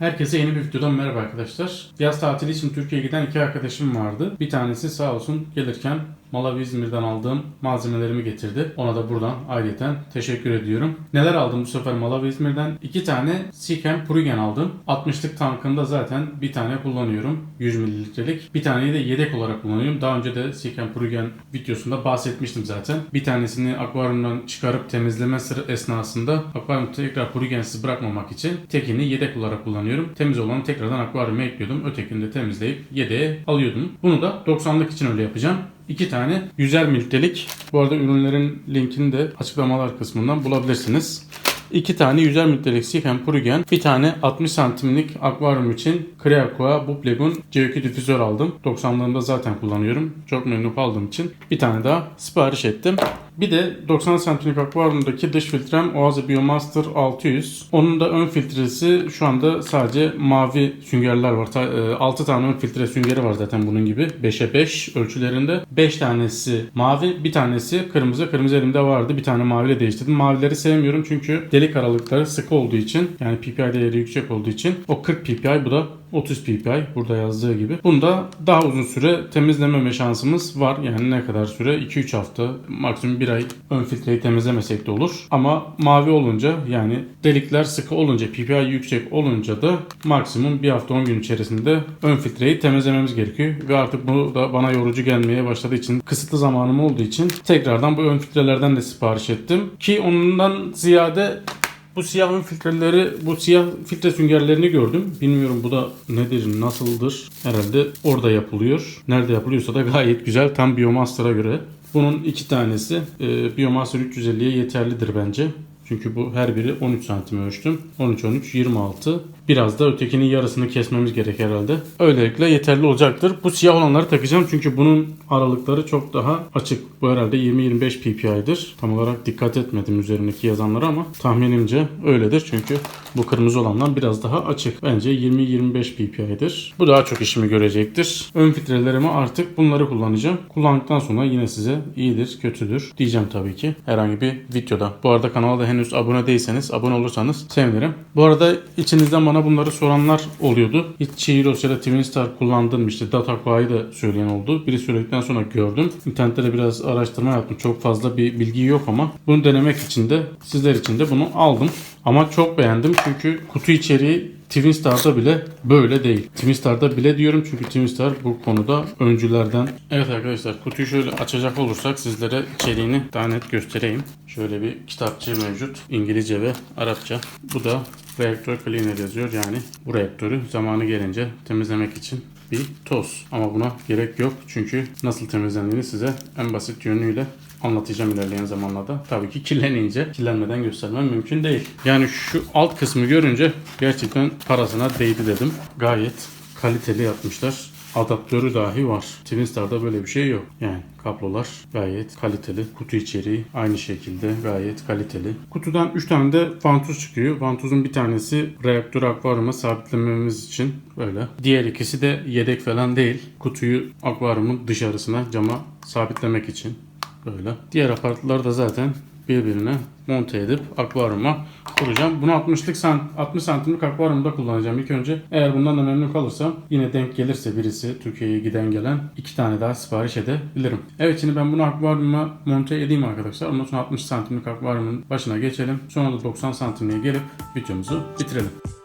Herkese yeni bir videodan merhaba arkadaşlar. Yaz tatili için Türkiye'ye giden iki arkadaşım vardı. Bir tanesi sağ olsun gelirken Malawi İzmir'den aldığım malzemelerimi getirdi. Ona da buradan ayrıyeten teşekkür ediyorum. Neler aldım bu sefer Malawi İzmir'den? İki tane Seachem Purigen aldım. 60'lık tankında zaten bir tane kullanıyorum. 100 mililitrelik. Bir taneyi de yedek olarak kullanıyorum. Daha önce de Seachem Purigen videosunda bahsetmiştim zaten. Bir tanesini akvaryumdan çıkarıp temizleme esnasında akvaryumda tekrar Purigensiz bırakmamak için tekini yedek olarak kullanıyorum. Temiz olanı tekrardan akvaryuma ekliyordum. Ötekini de temizleyip yedeğe alıyordum. Bunu da 90'lık için öyle yapacağım. İki tane 100'er mililitrelik. Bu arada ürünlerin linkini de açıklamalar kısmından bulabilirsiniz. İki tane 100'er mililitrelik Seachem Purigen, bir tane 60 santimlik akvaryum için Creaqua Bublegun CO2 difüzör aldım. 90'larında zaten kullanıyorum. Çok memnun kaldığım için bir tane daha sipariş ettim. Bir de 90 santimlik akvaryumdaki dış filtrem Oaze Biomaster 600. Onun da ön filtresi şu anda sadece mavi süngerler var. 6 tane ön filtre süngeri var zaten bunun gibi. 5'e 5 ölçülerinde. 5 tanesi mavi, bir tanesi kırmızı. Kırmızı elimde vardı. Bir tane maviyle değiştirdim. Mavileri sevmiyorum çünkü delik aralıkları sıkı olduğu için yani PPI değeri yüksek olduğu için o 40 PPI bu da 30 PPI burada yazdığı gibi. Bunda daha uzun süre temizlememe şansımız var. Yani ne kadar süre? 2-3 hafta maksimum 1 ay ön filtreyi temizlemesek de olur. Ama mavi olunca yani delikler sıkı olunca PPI yüksek olunca da maksimum 1 hafta 10 gün içerisinde ön filtreyi temizlememiz gerekiyor. Ve artık bu da bana yorucu gelmeye başladığı için kısıtlı zamanım olduğu için tekrardan bu ön filtrelerden de sipariş ettim. Ki ondan ziyade bu siyah ön filtreleri, bu siyah filtre süngerlerini gördüm. Bilmiyorum bu da nedir, nasıldır. Herhalde orada yapılıyor. Nerede yapılıyorsa da gayet güzel. Tam Biomaster'a göre. Bunun iki tanesi e, Biomaster 350'ye yeterlidir bence. Çünkü bu her biri 13 santim ölçtüm. 13, 13, 26. Biraz da ötekinin yarısını kesmemiz gerek herhalde. Öylelikle yeterli olacaktır. Bu siyah olanları takacağım çünkü bunun aralıkları çok daha açık. Bu herhalde 20-25 pp'dir. Tam olarak dikkat etmedim üzerindeki yazanlara ama tahminimce öyledir. Çünkü bu kırmızı olandan biraz daha açık. Bence 20-25 pp'dir. Bu daha çok işimi görecektir. Ön filtrelerimi artık bunları kullanacağım. Kullandıktan sonra yine size iyidir, kötüdür diyeceğim tabii ki. Herhangi bir videoda. Bu arada kanala da henüz abone değilseniz abone olursanız sevinirim. Bu arada içinizden bana bunları soranlar oluyordu. Hiç Chihiros ya da Twinstar kullandın mı? Da söyleyen oldu. Biri söyledikten sonra gördüm. İnternette de biraz araştırma yaptım. Çok fazla bir bilgi yok ama bunu denemek için de sizler için de bunu aldım. Ama çok beğendim çünkü kutu içeriği Twinstar'da bile böyle değil. Twinstar'da bile diyorum çünkü Twinstar bu konuda öncülerden. Evet arkadaşlar kutuyu şöyle açacak olursak sizlere içeriğini daha net göstereyim. Şöyle bir kitapçı mevcut. İngilizce ve Arapça. Bu da reaktör cleaner yazıyor yani bu reaktörü zamanı gelince temizlemek için bir toz. Ama buna gerek yok çünkü nasıl temizlendiğini size en basit yönüyle anlatacağım ilerleyen zamanlarda. Tabii ki kirlenince kirlenmeden göstermem mümkün değil. Yani şu alt kısmı görünce gerçekten parasına değdi dedim. Gayet kaliteli yapmışlar. Adaptörü dahi var. Twinstar'da böyle bir şey yok. Yani kablolar gayet kaliteli. Kutu içeriği aynı şekilde gayet kaliteli. Kutudan 3 tane de vantuz çıkıyor. Vantuzun bir tanesi reaktör akvaryuma sabitlememiz için böyle. Diğer ikisi de yedek falan değil. Kutuyu akvaryumun dışarısına cama sabitlemek için böyle. Diğer aparatlar da zaten birbirine monte edip akvaryuma kuracağım. Bunu 60'lık sant 60 santimlik akvaryumda kullanacağım ilk önce. Eğer bundan da memnun kalırsam yine denk gelirse birisi Türkiye'ye giden gelen iki tane daha sipariş edebilirim. Evet şimdi ben bunu akvaryuma monte edeyim arkadaşlar. Ondan sonra 60 santimlik akvaryumun başına geçelim. Sonra da 90 santimliğe gelip videomuzu bitirelim.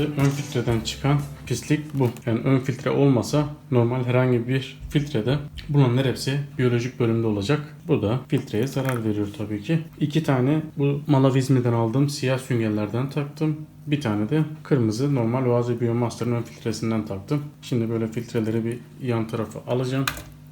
İşte ön filtreden çıkan pislik bu. Yani ön filtre olmasa normal herhangi bir filtrede bunların hepsi biyolojik bölümde olacak. Bu da filtreye zarar veriyor tabii ki. İki tane bu Malavizmi'den aldığım siyah süngerlerden taktım. Bir tane de kırmızı normal Oazi Biomaster'ın ön filtresinden taktım. Şimdi böyle filtreleri bir yan tarafa alacağım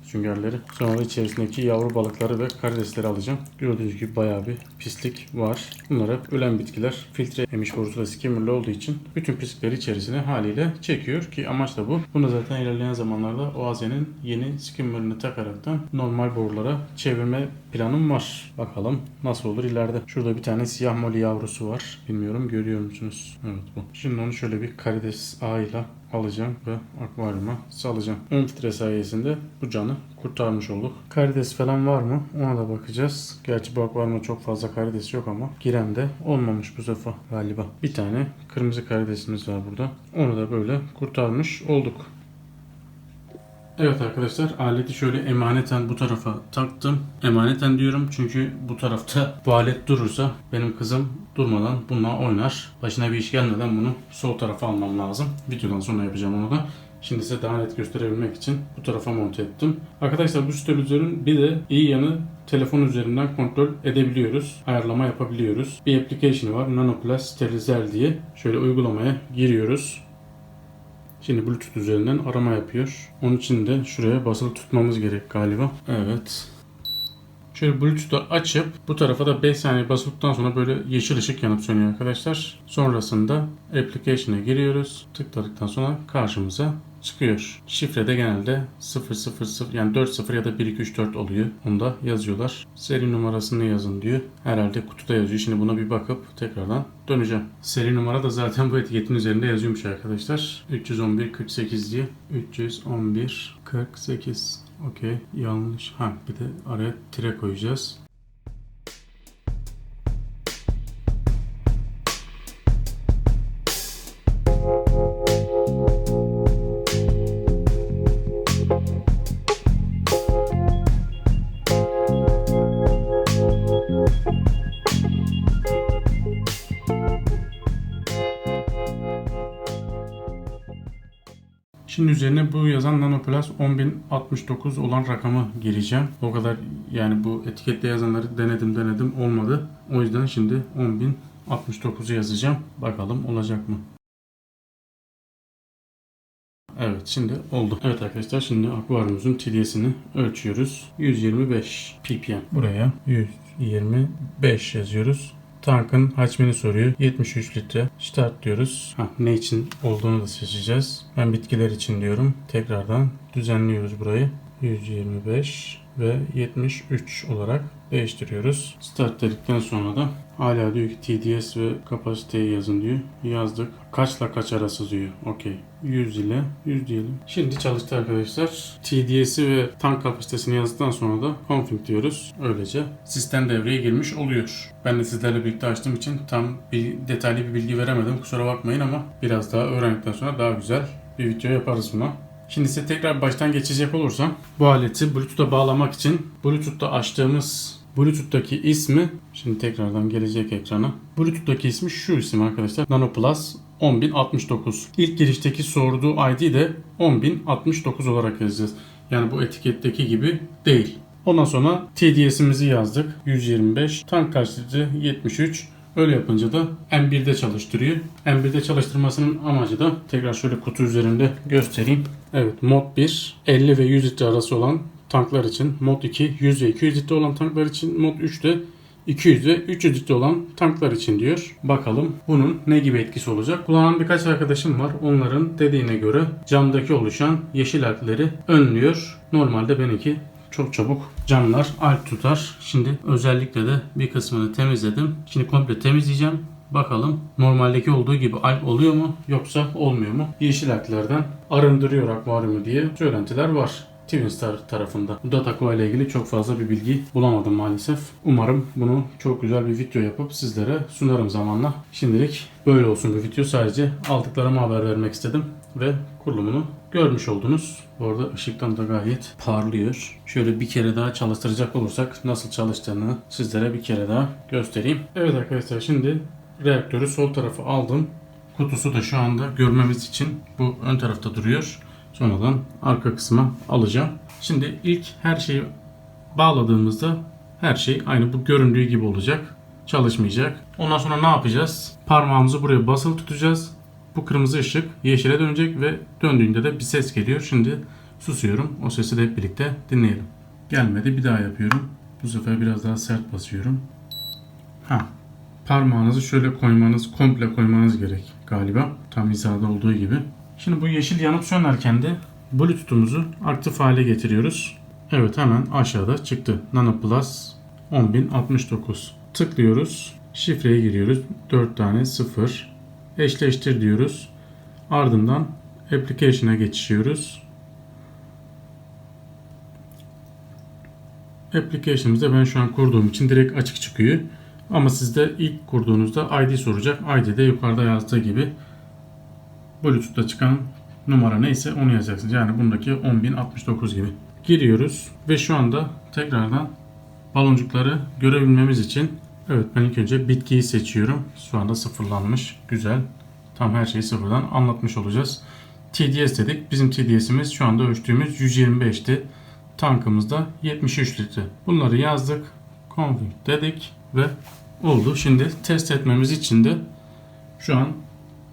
süngerleri. Sonra da içerisindeki yavru balıkları ve karidesleri alacağım. Gördüğünüz gibi bayağı bir pislik var. Bunlar hep ölen bitkiler. Filtre emiş borusu da skimmerli olduğu için bütün pislikleri içerisine haliyle çekiyor ki amaç da bu. Bunu zaten ilerleyen zamanlarda Oaze'nin yeni skimmerini takaraktan normal borulara çevirme planım var. Bakalım nasıl olur ileride. Şurada bir tane siyah moli yavrusu var. Bilmiyorum görüyor musunuz? Evet bu. Şimdi onu şöyle bir karides ağıyla alacağım ve akvaryuma salacağım. Ön filtre sayesinde bu canı kurtarmış olduk. Karides falan var mı? Ona da bakacağız. Gerçi bu akvaryuma çok fazla karides yok ama giren de olmamış bu sefer galiba. Bir tane kırmızı karidesimiz var burada. Onu da böyle kurtarmış olduk. Evet arkadaşlar aleti şöyle emaneten bu tarafa taktım. Emaneten diyorum çünkü bu tarafta bu alet durursa benim kızım durmadan bununla oynar. Başına bir iş gelmeden bunu sol tarafa almam lazım. Videodan sonra yapacağım onu da. Şimdi size daha net gösterebilmek için bu tarafa monte ettim. Arkadaşlar bu sterilizerin bir de iyi yanı telefon üzerinden kontrol edebiliyoruz. Ayarlama yapabiliyoruz. Bir application'ı var. NanoPlus Sterilizer diye. Şöyle uygulamaya giriyoruz. Şimdi Bluetooth üzerinden arama yapıyor. Onun için de şuraya basılı tutmamız gerek galiba. Evet. Şöyle Bluetooth'u açıp bu tarafa da 5 saniye basıldıktan sonra böyle yeşil ışık yanıp sönüyor arkadaşlar. Sonrasında application'a giriyoruz. Tıkladıktan sonra karşımıza çıkıyor. Şifre de genelde 000 yani 40 ya da 1234 oluyor. Onu da yazıyorlar. Seri numarasını yazın diyor. Herhalde kutuda yazıyor. Şimdi buna bir bakıp tekrardan döneceğim. Seri numara da zaten bu etiketin üzerinde yazıyormuş arkadaşlar. 311 48 diye. 311 48. Okey. Yanlış. Ha bir de araya tire koyacağız. Şimdi üzerine bu yazan NanoPlus 10069 olan rakamı gireceğim. O kadar yani bu etikette yazanları denedim denedim olmadı. O yüzden şimdi 10069'u yazacağım. Bakalım olacak mı? Evet şimdi oldu. Evet arkadaşlar şimdi akvaryumumuzun TDS'ini ölçüyoruz. 125 ppm. Buraya 125 yazıyoruz. Tankın hacmini soruyor. 73 litre. Start diyoruz. Ha, ne için olduğunu da seçeceğiz. Ben bitkiler için diyorum. Tekrardan düzenliyoruz burayı. 125 ve 73 olarak değiştiriyoruz. Start dedikten sonra da hala diyor ki TDS ve kapasiteyi yazın diyor. Yazdık. Kaçla kaç arası diyor. Okey. 100 ile 100 diyelim. Şimdi çalıştı arkadaşlar. TDS'i ve tank kapasitesini yazdıktan sonra da config diyoruz. Öylece sistem devreye girmiş oluyor. Ben de sizlerle birlikte açtığım için tam bir detaylı bir bilgi veremedim. Kusura bakmayın ama biraz daha öğrendikten sonra daha güzel bir video yaparız buna. Şimdi size tekrar baştan geçecek olursam bu aleti Bluetooth'a bağlamak için Bluetooth'ta açtığımız Bluetooth'taki ismi şimdi tekrardan gelecek ekrana. Bluetooth'taki ismi şu isim arkadaşlar. NanoPlus 10069. İlk girişteki sorduğu ID de 10069 olarak yazacağız. Yani bu etiketteki gibi değil. Ondan sonra TDS'imizi yazdık. 125. Tank litre? 73. Öyle yapınca da M1'de çalıştırıyor. M1'de çalıştırmasının amacı da tekrar şöyle kutu üzerinde göstereyim. Evet mod 1 50 ve 100 litre arası olan tanklar için. Mod 2 100 ve 200 litre olan tanklar için. Mod 3 de 200 ve 300 litre olan tanklar için diyor. Bakalım bunun ne gibi etkisi olacak. Kullanan birkaç arkadaşım var. Onların dediğine göre camdaki oluşan yeşil algleri önlüyor. Normalde benimki çok çabuk camlar alt tutar. Şimdi özellikle de bir kısmını temizledim. Şimdi komple temizleyeceğim. Bakalım normaldeki olduğu gibi alp oluyor mu yoksa olmuyor mu? Yeşil alglerden arındırıyor akvaryumu diye söylentiler var. Twinstar tarafında. Bu Dataqua ile ilgili çok fazla bir bilgi bulamadım maalesef. Umarım bunu çok güzel bir video yapıp sizlere sunarım zamanla. Şimdilik böyle olsun bir video. Sadece aldıklarımı haber vermek istedim ve kurulumunu görmüş oldunuz. Bu arada ışıktan da gayet parlıyor. Şöyle bir kere daha çalıştıracak olursak nasıl çalıştığını sizlere bir kere daha göstereyim. Evet arkadaşlar şimdi reaktörü sol tarafa aldım. Kutusu da şu anda görmemiz için bu ön tarafta duruyor. Sonradan arka kısma alacağım. Şimdi ilk her şeyi bağladığımızda her şey aynı bu göründüğü gibi olacak. çalışmayacak. Ondan sonra ne yapacağız? Parmağımızı buraya basılı tutacağız. Bu kırmızı ışık yeşile dönecek ve döndüğünde de bir ses geliyor. Şimdi susuyorum. O sesi de hep birlikte dinleyelim. Gelmedi. Bir daha yapıyorum. Bu sefer biraz daha sert basıyorum. Ha. Parmağınızı şöyle koymanız, komple koymanız gerek galiba. Tam hizada olduğu gibi. Şimdi bu yeşil yanıp sönerken de Bluetooth'umuzu aktif hale getiriyoruz. Evet hemen aşağıda çıktı. Nano Plus 10069. Tıklıyoruz. Şifreye giriyoruz. 4 tane 0. Eşleştir diyoruz. Ardından Application'a geçiyoruz. Application'ımızda ben şu an kurduğum için direkt açık çıkıyor. Ama sizde ilk kurduğunuzda ID soracak. ID'de yukarıda yazdığı gibi Bluetooth'ta çıkan numara neyse onu yazacaksınız. Yani bundaki 10.069 gibi. Giriyoruz ve şu anda tekrardan baloncukları görebilmemiz için evet ben ilk önce bitkiyi seçiyorum. Şu anda sıfırlanmış. Güzel. Tam her şeyi sıfırdan anlatmış olacağız. TDS dedik. Bizim TDS'imiz şu anda ölçtüğümüz 125'ti. Tankımızda 73 litre. Bunları yazdık. Config dedik ve oldu. Şimdi test etmemiz için de şu an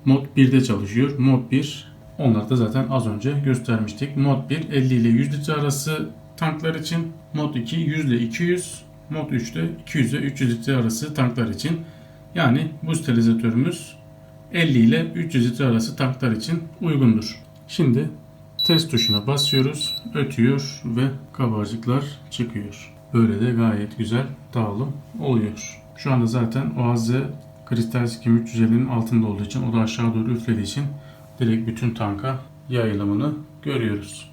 mod 1'de çalışıyor. Mod 1 onları da zaten az önce göstermiştik. Mod 1 50 ile 100 litre arası tanklar için. Mod 2 100 ile 200. Mod 3 de 200 ile 300 litre arası tanklar için. Yani bu sterilizatörümüz 50 ile 300 litre arası tanklar için uygundur. Şimdi test tuşuna basıyoruz. Ötüyor ve kabarcıklar çıkıyor. Böyle de gayet güzel dağılım oluyor. Şu anda zaten OAZ kristal skim 350'nin altında olduğu için o da aşağı doğru üflediği için direkt bütün tanka yayılımını görüyoruz.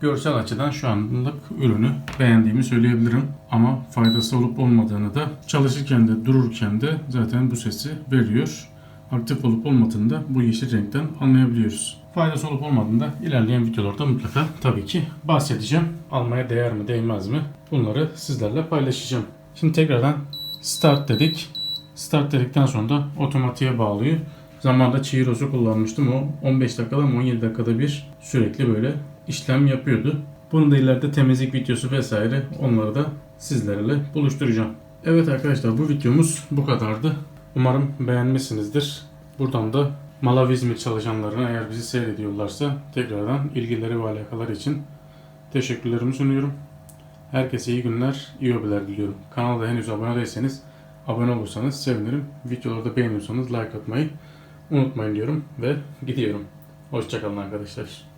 Görsel açıdan şu anlık ürünü beğendiğimi söyleyebilirim. Ama faydası olup olmadığını da çalışırken de dururken de zaten bu sesi veriyor. Aktif olup olmadığını da bu yeşil renkten anlayabiliyoruz. Faydası olup olmadığını da ilerleyen videolarda mutlaka tabii ki bahsedeceğim. Almaya değer mi değmez mi bunları sizlerle paylaşacağım. Şimdi tekrardan start dedik. Start dedikten sonra da otomatiğe bağlıyor. Zamanında Cheeros'u kullanmıştım. O 15 dakikada mı 17 dakikada bir sürekli böyle işlem yapıyordu. Bunu da ileride temizlik videosu vesaire onları da sizlerle buluşturacağım. Evet arkadaşlar bu videomuz bu kadardı. Umarım beğenmişsinizdir. Buradan da Malawi İzmir çalışanlarına eğer bizi seyrediyorlarsa tekrardan ilgileri ve alakaları için teşekkürlerimi sunuyorum. Herkese iyi günler, iyi hobiler diliyorum. Kanala da henüz abone değilseniz abone olursanız sevinirim. Videoları da beğeniyorsanız like atmayı unutmayın diyorum ve gidiyorum. Hoşçakalın arkadaşlar.